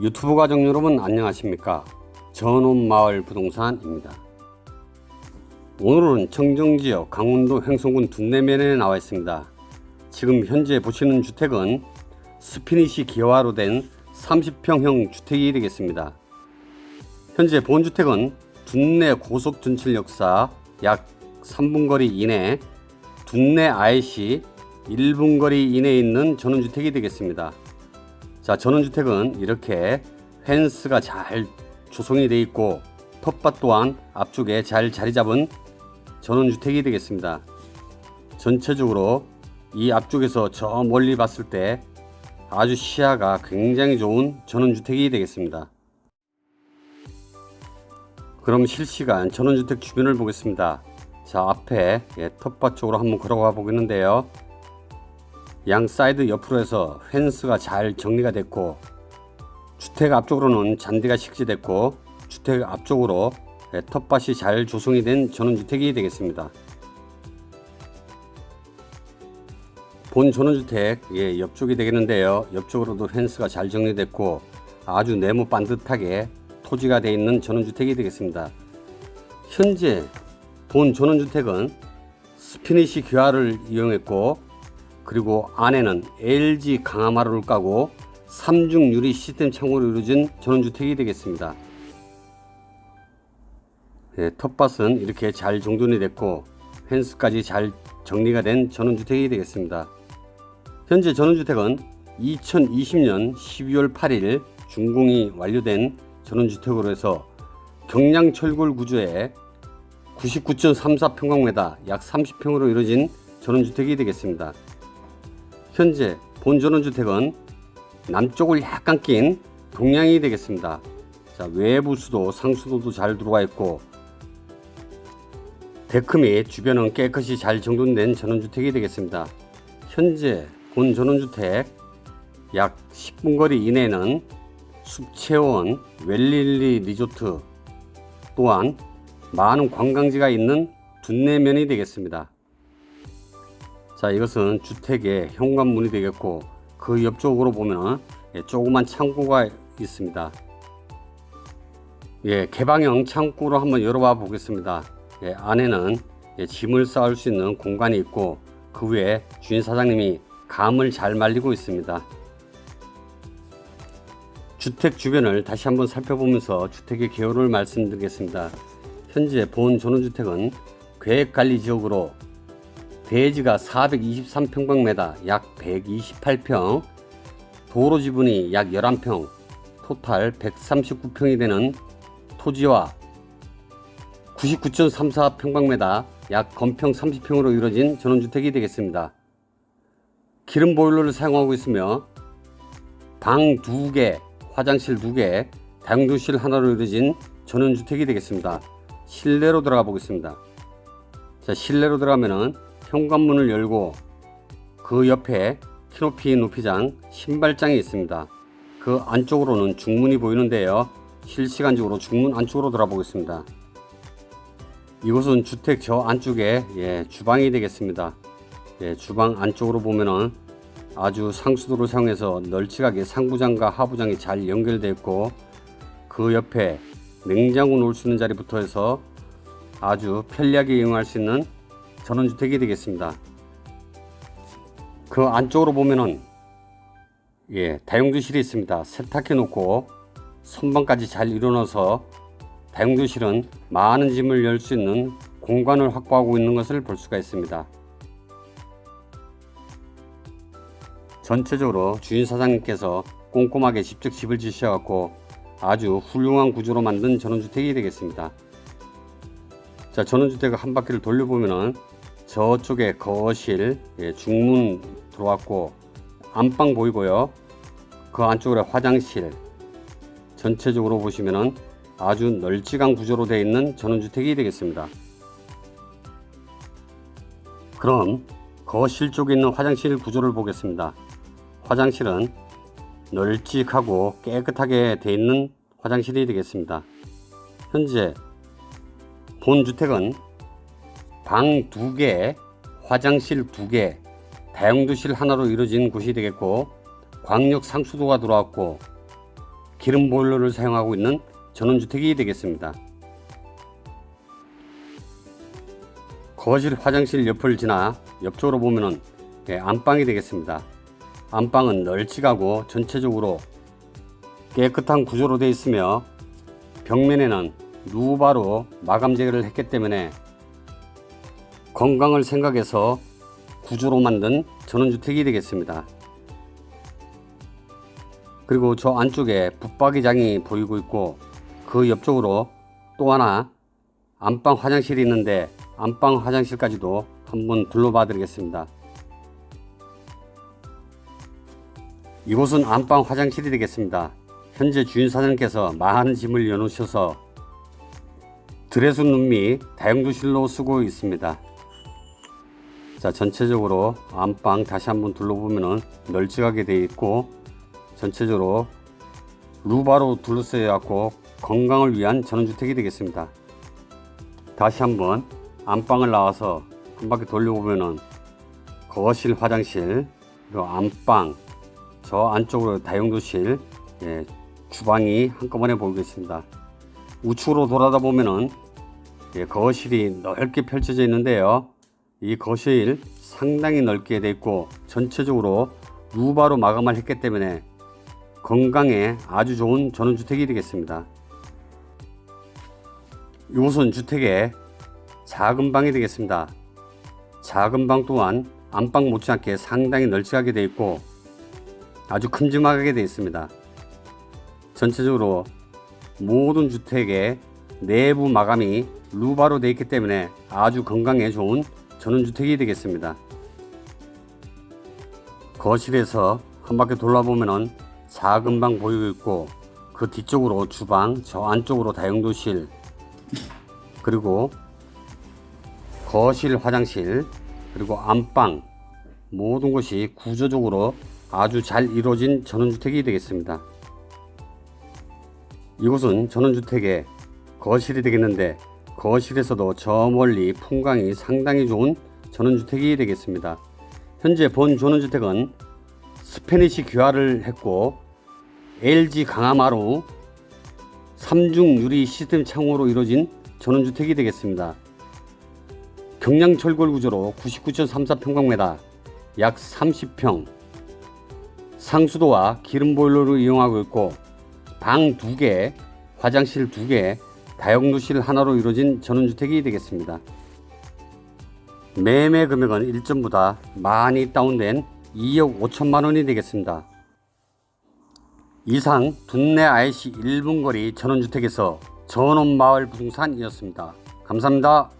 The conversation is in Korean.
유튜브 가족 여러분 안녕하십니까? 전원마을 부동산입니다. 오늘은 청정지역 강원도 횡성군 둔내면에 나와 있습니다. 지금 현재 보시는 주택은 스피니시 기와로 된 30평형 주택이 되겠습니다. 현재 본주택은 둔내 고속 전철 역사 약 3분 거리 이내 둔내 IC 1분 거리 이내에 있는 전원주택이 되겠습니다 자, 전원주택은 이렇게 펜스가 잘 조성이 되어 있고 텃밭 또한 앞쪽에 잘 자리 잡은 전원주택이 되겠습니다. 전체적으로 이 앞쪽에서 저 멀리 봤을 때 아주 시야가 굉장히 좋은 전원주택이 되겠습니다. 그럼 실시간 전원주택 주변을 보겠습니다. 자, 앞에 예, 텃밭 쪽으로 한번 걸어가 보겠는데요. 양 사이드 옆으로 해서 펜스가 잘 정리가 됐고 주택 앞쪽으로는 잔디가 식지됐고 주택 앞쪽으로 예, 텃밭이 잘 조성이 된 전원주택이 되겠습니다. 본 전원주택 예, 옆쪽이 되겠는데요. 옆쪽으로도 펜스가 잘 정리됐고 아주 네모 반듯하게 토지가 되어 있는 전원주택이 되겠습니다. 현재 본 전원주택은 스피니시 귀화를 이용했고 그리고 안에는 LG 강화마루를 까고 삼중 유리 시스템 창고로 이루어진 전원주택이 되겠습니다. 예, 텃밭은 이렇게 잘 정돈이 됐고 펜스까지 잘 정리가 된 전원주택이 되겠습니다. 현재 전원주택은 2020년 12월 8일 준공이 완료된 전원주택으로 해서 경량 철골 구조에 99.34평방미터 약 30평으로 이루어진 전원주택이 되겠습니다. 현재 본 전원주택은 남쪽을 약간 낀 동양이 되겠습니다. 자, 외부 수도 상수도도 잘 들어와 있고 데크 및 주변은 깨끗이 잘 정돈된 전원주택이 되겠습니다. 현재 본 전원주택 약 10분 거리 이내에는 숲채원, 웰릴리 리조트 또한 많은 관광지가 있는 둔내면이 되겠습니다. 자 이것은 주택의 현관문이 되겠고 그 옆쪽으로 보면 예, 조그만 창고가 있습니다. 예, 개방형 창고로 한번 열어봐 보겠습니다. 예, 안에는 예, 짐을 쌓을 수 있는 공간이 있고 그 위에 주인 사장님이 감을 잘 말리고 있습니다. 주택 주변을 다시 한번 살펴보면서 주택의 개요를 말씀드리겠습니다. 현재 본 전원주택은 계획관리지역으로 대지가 423평방미터 약 128평, 도로 지분이 약 11평, 토탈 139평이 되는 토지와 99.34평방미터 약 건평 30평으로 이루어진 전원주택이 되겠습니다. 기름 보일러를 사용하고 있으며 방 2개, 화장실 2개, 다용도실 하나로 이루어진 전원주택이 되겠습니다. 실내로 들어가 보겠습니다. 자, 실내로 들어가면은 현관문을 열고 그 옆에 키높이 높이장 신발장이 있습니다. 그 안쪽으로는 중문이 보이는데요. 실시간적으로 중문 안쪽으로 들어보겠습니다. 이곳은 주택 저 안쪽에 예, 주방이 되겠습니다. 예, 주방 안쪽으로 보면은 아주 상수도를 사용해서 널찍하게 상부장과 하부장이 잘 연결되어 있고 그 옆에 냉장고 놓을 수 있는 자리부터 해서 아주 편리하게 이용할 수 있는 전원주택이 되겠습니다. 그 안쪽으로 보면은 예, 다용도실이 있습니다. 세탁해 놓고 선반까지 잘 이루어서 다용도실은 많은 짐을 열 수 있는 공간을 확보하고 있는 것을 볼 수가 있습니다. 전체적으로 주인 사장님께서 꼼꼼하게 직접 집을 지으셔갖고 아주 훌륭한 구조로 만든 전원주택이 되겠습니다. 자, 전원주택을 한 바퀴를 돌려보면은 저쪽에 거실, 예, 중문 들어왔고 안방 보이고요. 그 안쪽으로 화장실. 전체적으로 보시면은 아주 널찍한 구조로 되어 있는 전원주택이 되겠습니다. 그럼 거실 쪽에 있는 화장실 구조를 보겠습니다. 화장실은 널찍하고 깨끗하게 되어 있는 화장실이 되겠습니다. 현재 본 주택은 방 2개, 화장실 2개, 다용도실 하나로 이루어진 곳이 되겠고 광역 상수도가 들어왔고 기름 보일러를 사용하고 있는 전원주택이 되겠습니다. 거실 화장실 옆을 지나 옆쪽으로 보면은 예, 안방이 되겠습니다. 안방은 널찍하고 전체적으로 깨끗한 구조로 되어 있으며 벽면에는 누바로 마감 재개를 했기 때문에 건강을 생각해서 구조로 만든 전원주택이 되겠습니다. 그리고 저 안쪽에 붙박이장이 보이고 있고 그 옆쪽으로 또 하나 안방 화장실이 있는데 안방 화장실까지도 한번 둘러봐 드리겠습니다. 이곳은 안방 화장실이 되겠습니다. 현재 주인 사장님께서 많은 짐을 여놓으셔서 드레스 룸및 다용도실로 쓰고 있습니다. 자, 전체적으로 안방 다시 한번 둘러보면은 널찍하게 되어 있고 전체적으로 루바로 둘러싸여 갖고 건강을 위한 전원주택이 되겠습니다. 다시 한번 안방을 나와서 한 바퀴 돌려보면은 거실 화장실 그리고 안방 저 안쪽으로 다용도실 예, 주방이 한꺼번에 보이겠습니다. 우측으로 돌아다 보면은 예, 거실이 넓게 펼쳐져 있는데요. 이 거실 상당히 넓게 돼 있고 전체적으로 루바로 마감을 했기 때문에 건강에 아주 좋은 전원주택이 되겠습니다. 이곳은 주택의 작은 방이 되겠습니다. 작은 방 또한 안방 못지않게 상당히 널찍하게 되어 있고 아주 큼지막하게 되어 있습니다. 전체적으로 모든 주택의 내부 마감이 루바로 되어 있기 때문에 아주 건강에 좋은 전원주택이 되겠습니다. 거실에서 한 바퀴 돌아보면은 작은 방 보이고 있고 그 뒤쪽으로 주방, 저 안쪽으로 다용도실 그리고 거실 화장실 그리고 안방 모든 것이 구조적으로 아주 잘 이루어진 전원주택이 되겠습니다. 이곳은 전원주택의 거실이 되겠는데 거실에서도 저 멀리 풍광이 상당히 좋은 전원주택이 되겠습니다. 현재 본 전원주택은 스페니시 귀화를 했고 LG 강화마루 3중 유리 시스템 창호로 이루어진 전원주택이 되겠습니다. 경량 철골 구조로 99.34평방미터 약 30평 상수도와 기름 보일러를 이용하고 있고 방 2개, 화장실 2개, 다용도실 하나로 이루어진 전원주택이 되겠습니다. 매매 금액은 일전보다 많이 다운된 2억 5천만 원이 되겠습니다. 이상 둔내 IC 1분 거리 전원주택에서 전원마을 부동산이었습니다. 감사합니다.